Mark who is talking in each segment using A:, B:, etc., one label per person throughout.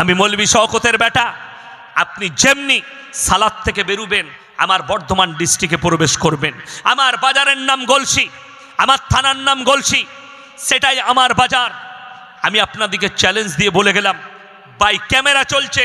A: আমি মৌলবী শওকতের বেটা। আপনি যেমনি সালাদ থেকে বেরুবেন, আমার বর্ধমান ডিস্ট্রিক্টে প্রবেশ করবেন। আমার বাজারের নাম গলসি, আমার থানার নাম গলসি, সেটাই আমার বাজার। আমি আপনাদিকে চ্যালেঞ্জ দিয়ে বলে গেলাম বাই ক্যামেরা চলছে।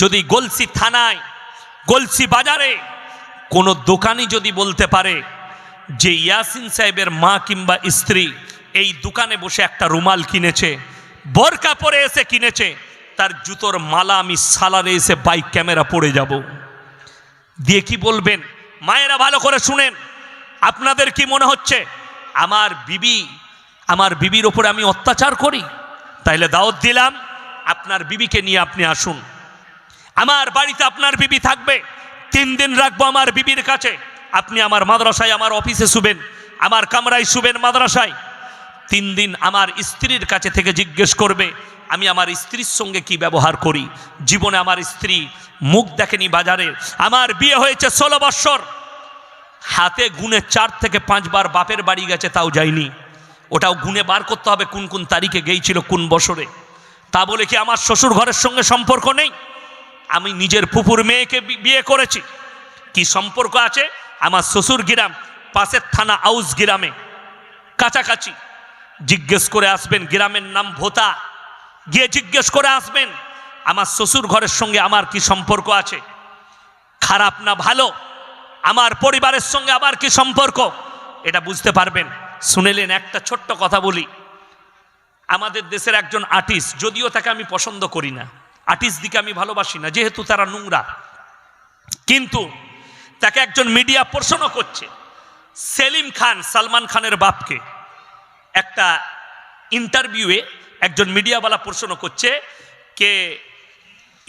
A: যদি গলসি থানায়, গলসি বাজারে কোনো দোকানি যদি বলতে পারে যে ইয়াসিন সাহেবের মা কিংবা স্ত্রী এই দোকানে বসে একটা রুমাল কিনেছে, বোরকা পরে এসে কিনেছে তার জুতোর মালা আমি সালারে এসে বাইক ক্যামেরা পড়ে যাব। দিয়ে কি বলবেন? মায়েরা ভালো করে শুনেন। আপনাদের কি মনে হচ্ছে? আমার বিবি, আমার বিবির ওপরে আমি অত্যাচার করি? তাইলে দাওয়াত দিলাম, আপনার বিবিকে নিয়ে আপনি আসুন। আমার বাড়িতে আপনার বিবি থাকবে, তিন দিন রাখব আমার বিবির কাছে। আপনি আমার মাদ্রাসায়, আমার অফিসে শুবেন, আমার কামরায় শুবেন মাদ্রাসায়। তিন দিন আমার স্ত্রীর কাছে থেকে জিজ্ঞেস করবে আমি আমার স্ত্রীর সঙ্গে কি ব্যবহার করি? জীবনে আমার স্ত্রী মুখ দেখেনি বাজারে। আমার বিয়ে হয়েছে ষোলো বৎসর। হাতে গুনে চার থেকে পাঁচবার বাপের বাড়ি গেছে, তাও যায়নি। ওটাও গুনে বার করতে হবে কোন কোন তারিখে গেছিল কোন বছরে। তা বলে কি আমার শ্বশুর ঘরের সঙ্গে সম্পর্ক নেই? আমি নিজের ফুপুর মেয়েকে বিয়ে করেছি। কি সম্পর্ক আছে? আমার শ্বশুর গ্রাম, পাশের থানা আউস গ্রামে। কাছাকাছি। জিজ্ঞেস করে আসবেন, গ্রামের নাম ভোতা। গিয়ে জিজ্ঞেস করে আসবেন, আমার শ্বশুর ঘরের সঙ্গে আমার কি সম্পর্ক আছে? খারাপ না ভালো? আমার পরিবারের সঙ্গে আবার কি সম্পর্ক? এটা বুঝতে পারবেন। শুনেলেন, একটা ছোট্ট কথা বলি। আমাদের দেশের একজন আর্টিস্ট, যদিও তাকে আমি পছন্দ করি না। আর্টিস্ট দিকে আমি ভালোবাসি না, যেহেতু তারা নোংরা। কিন্তু তাকে একজন মিডিয়া প্রশ্ন করছে, সেলিম খান, সালমান খানের বাপকে। একটা ইন্টারভিউয়ে একজন মিডিয়াওয়ালা প্রশ্ন করছে কে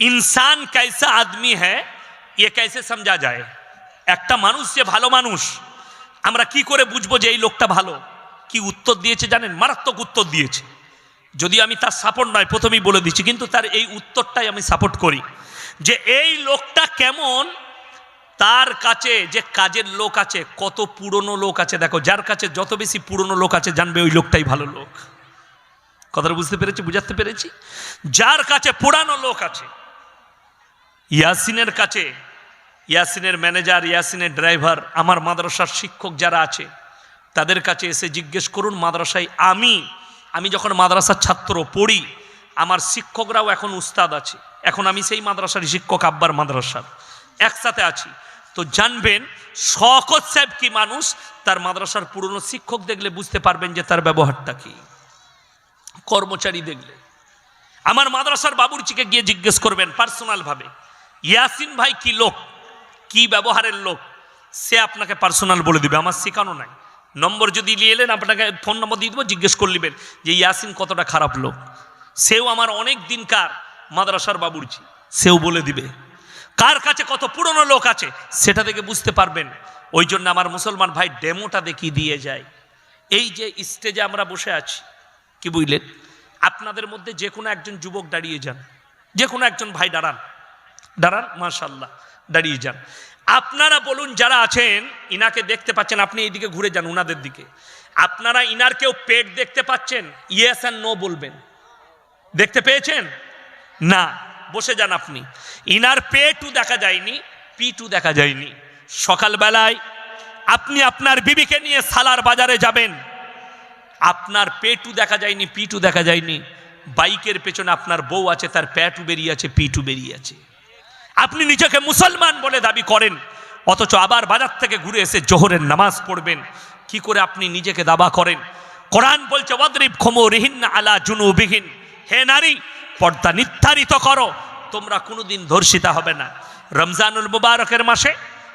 A: ইনসান কাইসা আদমি হ্যাঁ এ কাইসে সমঝা যায়? একটা মানুষ যে ভালো মানুষ, আমরা কি করে বুঝব যে এই লোকটা ভালো? কি উত্তর দিয়েছে জানেন? মারাত্মক উত্তর দিয়েছে। যদি আমি তার সাপোর্ট নয়, প্রথমেই বলে দিচ্ছি, কিন্তু তার এই উত্তরটাই আমি সাপোর্ট করি। যে এই লোকটা কেমন, তার কাছে যে কাজের লোক আছে, কত পুরনো লোক আছে, দেখো, যার কাছে যত বেশি পুরনো লোক আছে, জানবে ওই লোকটাই ভালো লোক। কথাটা বুঝতে পেরেছি, বুঝাতে পেরেছি? যার কাছে পুরানো লোক আছে, ইয়াসিনের কাছে, ইয়াসিনের ম্যানেজার, ইয়াসিনের ড্রাইভার, আমার মাদ্রাসার শিক্ষক যারা আছে, তাদের কাছে এসে জিজ্ঞেস করুন, মাদ্রাসায় আমি আমি যখন মাদ্রাসার ছাত্র পড়ি, আমার শিক্ষকরাও এখন উস্তাদ আছে। এখন আমি সেই মাদ্রাসার শিক্ষক, আব্বার মাদ্রাসার। একসাথে আছি। তো জানবেন শকত সাহেব কি মানুষ? তার মাদ্রাসার পুরনো শিক্ষক দেখলে বুঝতে পারবেন যে তার ব্যবহারটা কি। কর্মচারী দেখলে। আমার মাদ্রাসার বাবুরচিকে গিয়ে জিজ্ঞেস করবেন পার্সোনালভাবে ইয়াসিন ভাই কি লোক? কি ব্যবহারের লোক? সে আপনাকে পার্সোনাল বলে দিবে। আমার শেখানো নাই। নম্বর যদি নিয়ে এলেন, আপনাকে ফোন নম্বর দিয়ে দেবো, জিজ্ঞেস করে নেবেন যে, ইয়াসিন কতটা খারাপ লোক? সেও আমার অনেক দিনকার মাদ্রাসার বাবুরচি। সেও বলে দিবে, কার কাছে কত পুরনো লোক আছে? সেটা থেকে বুঝতে পারবেন। ওই জন্য আমার মুসলমান ভাই ডেমোটা দেখিয়ে দিয়ে যায়। এই যে স্টেজে আমরা বসে আছি কি বুঝলেন? আপনাদের মধ্যে যে কোনো একজন যুবক দাঁড়িয়ে যান। যে কোনো একজন ভাই দাঁড়ান। দাঁড়ান মাশাল্লাহ দাঁড়িয়ে যান। আপনারা বলুন যারা আছেন, ইনাকে দেখতে পাচ্ছেন, আপনি এইদিকে ঘুরে যান উনাদের দিকে। আপনারা ইনার কেউ পেট দেখতে পাচ্ছেন? ইয়েস অ্যান্ড নো বলবেন। দেখতে পেয়েছেন? না, বসে যান আপনি। ইনার পেটু দেখা যায়নি পিটু দেখা যায়নি। সকালবেলায় আপনি আপনার বিবিকে নিয়ে সালার বাজারে যাবেন। আপনার পেটু দেখা যায়নি, পিটু দেখা যায়নি। বাইকের পেছনে আপনার বউ আছে, তার প্যাটু বেরিয়ে আছে, পিটু বেরিয়ে আছে। আপনি নিজেকে মুসলমান বলে দাবি করেন, অথচ আবার বাজার থেকে ঘুরে এসে জোহরের নামাজ পড়বেন। কি করে আপনি নিজেকে দাবা করেন? কোরআন বলছে, ওয়াদরিব খমো রিহিন আলা জুনুবিহীন। হে নারী, পর্দা নির্ধারিত করো, তোমরা কোনোদিন ধর্ষিতা হবে না। রমজানুল মুবারকের মাসে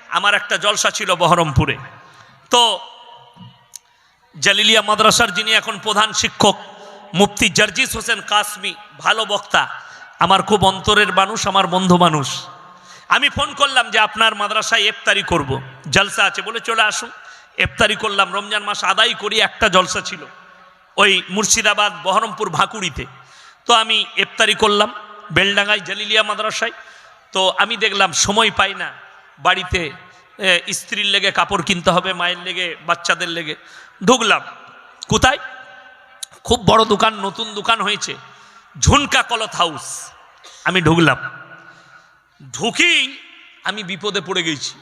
A: আমার একটা জলসা ছিল বহরমপুরে। তো জালিলিয়া মাদ্রাসার যিনি এখন প্রধান শিক্ষক, মুফতি জার্জিস হোসেন কাসমি, ভালো বক্তা, আমার খুব অন্তরের মানুষ, আমার বন্ধু মানুষ। আমি ফোন করলাম যে আপনার মাদ্রাসায় এফতারি করব। জলসা আছে বলে চলে আসুন। ইফতারি করলাম, রমজান মাস আদায় করি, একটা জলসা ছিল ওই মুর্শিদাবাদ বহরমপুর ভাকুড়িতে। তো আমি ইফতারি করলাম, বেলডাঙ্গায় জালিলিয়া মাদ্রাসায়। তো আমি দেখলাম সময় পাই না, বাড়িতে স্ত্রীর লেগে কাপড় কিনতে হবে, মায়ের লেগে, বাচ্চাদের লেগে। ঢুকলাম। কোথায়? খুব বড় দোকান, নতুন দোকান হয়েছে। ঝুনকা কলত হাউস। আমি ঢুকলাম। ঢুকি আমি বিপদে পড়ে গেছি।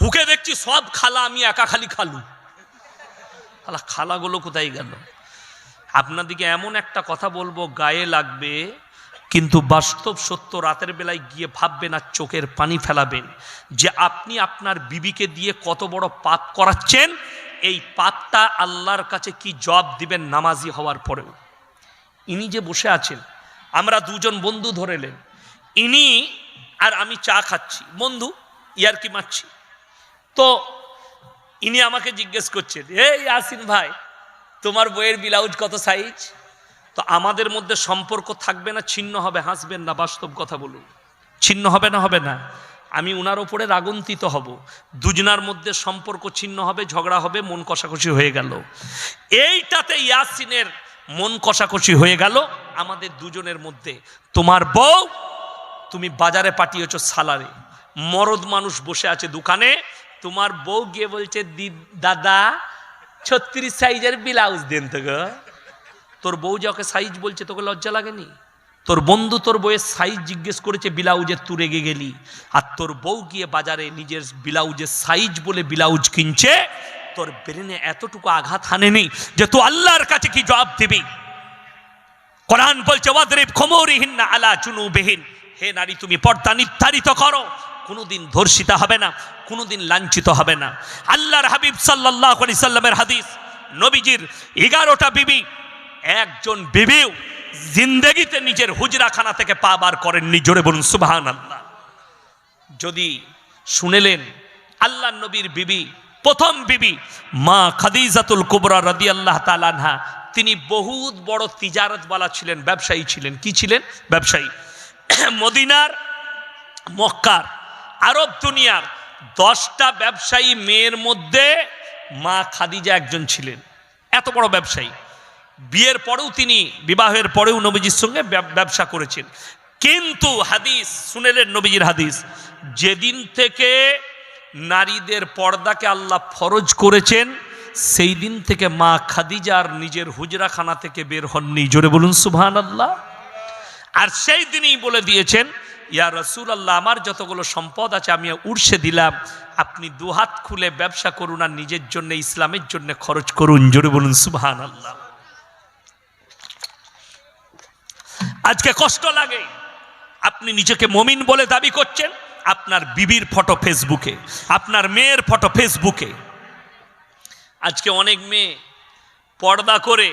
A: ঢুকে দেখছি সব খালা আমি একা খালি খালু। খালা খালাগুলো কোথায় গেল? আপনাদিকে এমন একটা কথা বলব, গায়ে লাগবে কিন্তু বাস্তব সত্য রাতের বেলায় গিয়ে ভাববেন আর চোখের পানি ফেলাবেন যে আপনি আপনার বিবিকে দিয়ে কত বড় পাপ করাচ্ছেন। এই পাপটা আল্লাহর কাছে কি জব দিবেন নামাজি হওয়ার পরেও? ইনি যে বসে আছেন, আমরা দুজন বন্ধু ধরেলেন ইনি আর আমি চা খাচ্ছি। বন্ধু, ইয়ার কি মারছি? তো ইনি আমাকে জিজ্ঞেস করছেন, এই আসিন ভাই, তোমার বইয়ের ব্লাউজ কত সাইজ তো আমাদের মধ্যে সম্পর্ক থাকবে না, ছিন্ন হবে। হাসবেন না, বাস্তব কথা বলুন। ছিন্ন হবে না হবে না। আমি উনার ওপরে রাগন্তিত হব। দুজনার মধ্যে সম্পর্ক ছিন্ন হবে, ঝগড়া হবে, মন কষাকষি হয়ে গেল। এইটাতে ইয়াসিনের মন কষাকষি হয়ে গেল আমাদের দুজনের মধ্যে। তোমার বউ, তুমি বাজারে পাঠিয়েছ সালারে। মরদ মানুষ বসে আছে দোকানে। তোমার বউ গিয়ে বলছে, "দি- দাদা, ছত্রিশ সাইজের ব্লাউজ দেন তো গো। তোর বউ যাকে সাইজ বলছে, তোকে লজ্জা লাগেনি? তোর বন্ধু তোর বইয়ের সাইজ জিজ্ঞেস করেছে, ব্লাউজের তুই রেগে গেলি। আর তোর বউ গিয়ে বাজারে নিজের ব্লাউজের সাইজ বলে ব্লাউজ কিনছে, তোর ব্রেনে এতটুকু আঘাত হানেনি যে তুই আল্লাহর কাছে কি জবাব দিবি? কোরআন বলছে, ওয়াদরিব খমরিহীন না আলা চুনুবিহীন হে নারী, তুমি পর্দা নির্ধারিত করো। কোনোদিন ধর্ষিতা হবে না, কোনোদিন লাঞ্ছিত হবে না। আল্লাহর হাবিব সাল্লাহ সাল্লামের হাদিস, নবীজির এগারোটা বিবি একজন বিবিও জিন্দেগিতে নিজের হুজরাখানা থেকে পা বার করেননি। জোরে বলুন সুবাহান আল্লাহ যদি শুনেলেন, আল্লাহ নবীর বিবি, প্রথম বিবি, মা খাদিজাতুল কুবরা রদি আল্লাহ তালানহা তিনি বহুত বড় তিজারতওয়ালা ছিলেন, ব্যবসায়ী ছিলেন। কি ছিলেন? ব্যবসায়ী। মদিনার, মক্কার, আরব দুনিয়ার দশটা ব্যবসায়ী মেয়ের মধ্যে মা খাদিজা একজন ছিলেন। এত বড় ব্যবসায়ী। বিয়ের পরেও তিনি, বিবাহের পরেও নবীজির সঙ্গে ব্যবসা করেছেন। কিন্তু হাদিস শুনেলেন নবীজির হাদিস, যেদিন থেকে নারীদের পর্দাকে আল্লাহ ফরজ করেছেন, সেই দিন থেকে মা খাদিজার নিজের হুজরাখানা থেকে বের হননি। জোরে বলুন সুবহান আল্লাহ আর সেই দিনই বলে দিয়েছেন, ইয়া রসুল আল্লাহ আমার যতগুলো সম্পদ আছে আমি উড়সে দিলাম। আপনি দুহাত খুলে ব্যবসা করুন আর নিজের জন্য, ইসলামের জন্য খরচ করুন। জোরে বলুন সুবহান আল্লাহ আজকে কষ্ট লাগে। আপনি নিজেকে মমিন বলে দাবি করছেন, আপনার বিবির ফটো ফেসবুকে, আপনার মেয়ের ফটো ফেসবুকে। আজকে অনেক মেয়ে পর্দা করে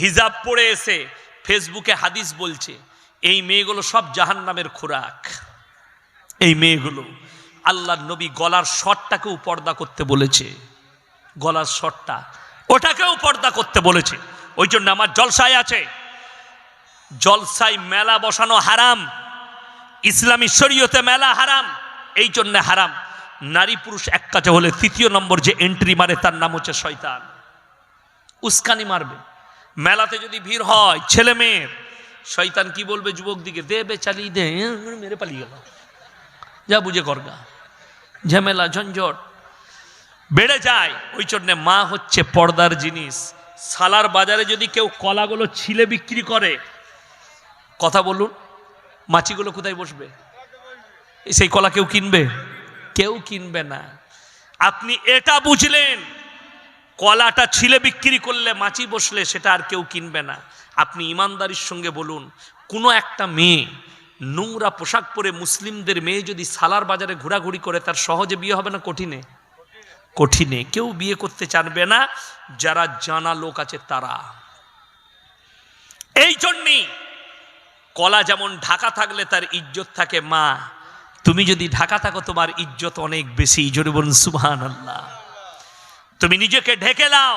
A: হিজাব পরে এসে ফেসবুকে হাদিস বলছে, এই মেয়েগুলো সব জাহান নামের খোরাক। এই মেয়েগুলো আল্লাহ নবী গলার শটটাকেও পর্দা করতে বলেছে। গলার শটটা ওটাকেও পর্দা করতে বলেছে। ওই জন্য আমার জলসায় আছে। জলসায় মেলা বসানো হারাম, ইসলামী শরীয়তে মেলা হারাম, এই জন্য হারাম। নারী পুরুষ এক কাছে হলে তৃতীয় নম্বর যে এন্ট্রি মারে তার নাম হচ্ছে শয়তান। উস্কানি মারবে। মেলাতে যদি ভিড় হয়, ছেলে মেয়ের শয়তান কি বলবে যুবক দিকে? দে বে চালিয়ে দে, মেরে পালিয়ে গেল। যা বুঝে করগা ঝামেলা, ঝঞ্ঝট। বেড়ে যায়। ওই জন্যে মা হচ্ছে পর্দার জিনিস। সালার বাজারে যদি কেউ কলাগুলো ছিলে বিক্রি করে কথা বলুন, মাছিগুলো কোথায় বসবে? সেই কলা কেউ কিনবে? কেউ কিনবে না। আপনি এটা বুঝলেন, কলাটা ছিলে বিক্রি করলে মাছি বসলে সেটা আর কেউ কিনবে না। আপনি ইমানদারির সঙ্গে বলুন, কোনো একটা মেয়ে নোংরা পোশাক পরে মুসলিমদের মেয়ে যদি সালার বাজারে ঘোরাঘুরি করে, তার সহজে বিয়ে হবে না কঠিনে? কঠিনে। কেউ বিয়ে করতে চানবে না, যারা জানা লোক আছে তারা। এই জন্যই কলা যেমন ঢাকা থাকলে তার ইজ্জত থাকে, মা, তুমি যদি ঢাকা থাকো, তোমার ইজ্জত অনেক বেশি। জোরে বলুন সুবহান আল্লাহ তুমি নিজেকে ঢেকে নাও,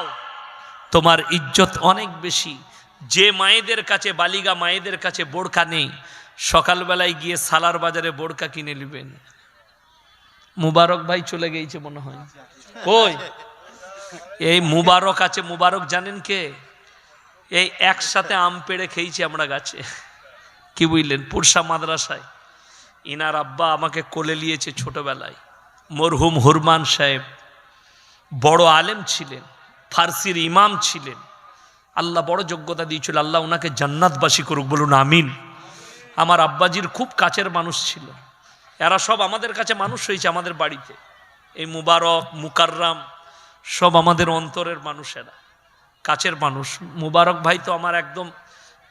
A: তোমার ইজ্জত অনেক বেশি। যে মায়েদের কাছে বালিগা মায়েদের কাছে বোরকা নেই, সকালবেলায় গিয়ে সালার বাজারে বোরকা কিনে নেবেন। মুবারক ভাই চলে গেছে মনে হয়। কই? এই মুবারক আছে, মুবারক জানেন কে? এই একসাথে আম পেড়ে খেয়েছি আমরা গাছে। কি বুঝলেন? পুরসা মাদ্রাসায়। ইনার আব্বা আমাকে কোলে নিয়েছে ছোটবেলায়। মরহুম হুরমান সাহেব। বড় আলেম ছিলেন, ফার্সির ইমাম ছিলেন। আল্লাহ বড় যোগ্যতা দিয়েছিল, আল্লাহ ওনাকে জান্নাতবাসী করুক, বলুন আমিন। আমার আব্বাজির খুব কাছের মানুষ ছিল। এরা সব আমাদের কাছে মানুষ হয়েছে আমাদের বাড়িতে। এই মুবারক, মুকাররাম, সব আমাদের অন্তরের মানুষেরা। কাছের মানুষ। মুবারক ভাই তো আমার একদম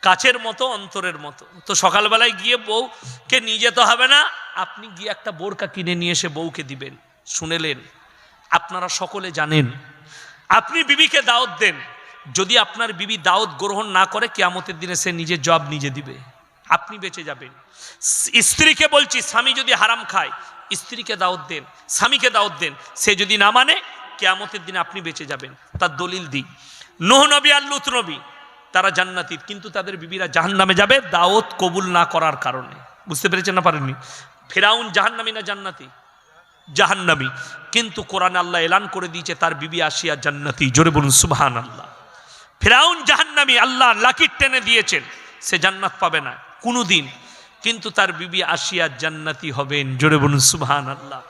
A: কাছের মতো, অন্তরের মতো। তো সকালবেলায় গিয়ে বউকে নিয়ে যেতে হবে না। আপনি গিয়ে একটা বোরকা কিনে নিয়ে এসে বউকে দিবেন। শুনেলেন। আপনারা সকলে জানেন। আপনি বিবিকে দাওয়াত দেন। যদি আপনার বিবি দাওয়াত গ্রহণ না করে, কেয়ামতের দিনে সে নিজে জব নিজে দিবে। আপনি বেঁচে যাবেন। স্ত্রীকে বলছি, স্বামী যদি হারাম খায়, স্ত্রীকে দাওয়াত দেন, স্বামীকে দাওয়াত দেন। সে যদি না মানে কেয়ামতের দিনে আপনি বেঁচে যাবেন। তার দলিল দিই। নোহ নবী আর লুত নবী। তারা জান্নাতি, কিন্তু তাদের বিবিরা জাহান নামে যাবে দাওয়াত কবুল না করার কারণে। বুঝতে পেরেছেন না পারেননি? ফেরাউন জাহান্নামী না জান্নাতি? জাহান্নামী। কিন্তু কোরআন আল্লাহ এলান করে দিয়েছে, তার বিবি আসিয়া জান্নাতি। জোরে বলুন সুবহান আল্লাহ ফেরাউন জাহান্নামী আল্লাহ লাকির টেনে দিয়েছেন, সে জান্নাত পাবে না কোনো দিন কিন্তু তার বিবি আসিয়া জান্নাতি হবেন, জোরে বলুন সুবহান আল্লাহ